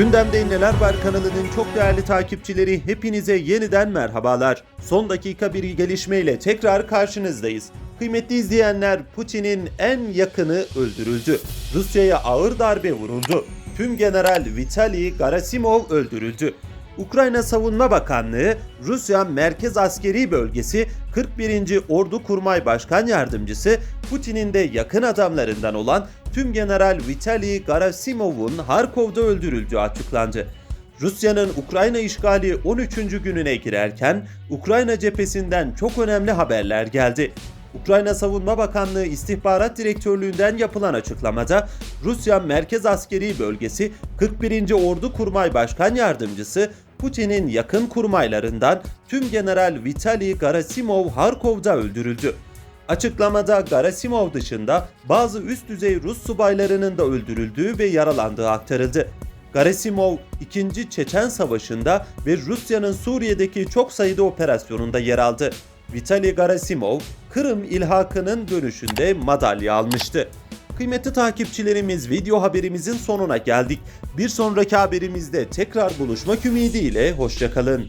Gündemde Neler Var kanalının çok değerli takipçileri hepinize yeniden merhabalar. Son dakika bir gelişmeyle tekrar karşınızdayız. Kıymetli izleyenler Putin'in en yakını öldürüldü. Rusya'ya ağır darbe vuruldu. Tüm General Vitali Gerasimov öldürüldü. Ukrayna Savunma Bakanlığı, Rusya Merkez Askeri Bölgesi 41. Ordu Kurmay Başkan Yardımcısı Putin'in de yakın adamlarından olan Tüm General Vitali Gerasimov'un Harkov'da öldürüldüğü açıklandı. Rusya'nın Ukrayna işgali 13. gününe girerken Ukrayna cephesinden çok önemli haberler geldi. Ukrayna Savunma Bakanlığı İstihbarat Direktörlüğü'nden yapılan açıklamada Rusya Merkez Askeri Bölgesi 41. Ordu Kurmay Başkan Yardımcısı Putin'in yakın kurmaylarından Tüm General Vitali Gerasimov Harkov'da öldürüldü. Açıklamada Gerasimov dışında bazı üst düzey Rus subaylarının da öldürüldüğü ve yaralandığı aktarıldı. Gerasimov 2. Çeçen Savaşı'nda ve Rusya'nın Suriye'deki çok sayıda operasyonunda yer aldı. Vitali Gerasimov, Kırım ilhakının dönüşünde madalya almıştı. Kıymetli takipçilerimiz video haberimizin sonuna geldik. Bir sonraki haberimizde tekrar buluşmak ümidiyle hoşçakalın.